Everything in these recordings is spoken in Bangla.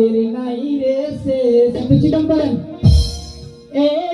তাদের নাই রে শেষ। একটু চিকন করেন। এই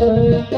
Müzik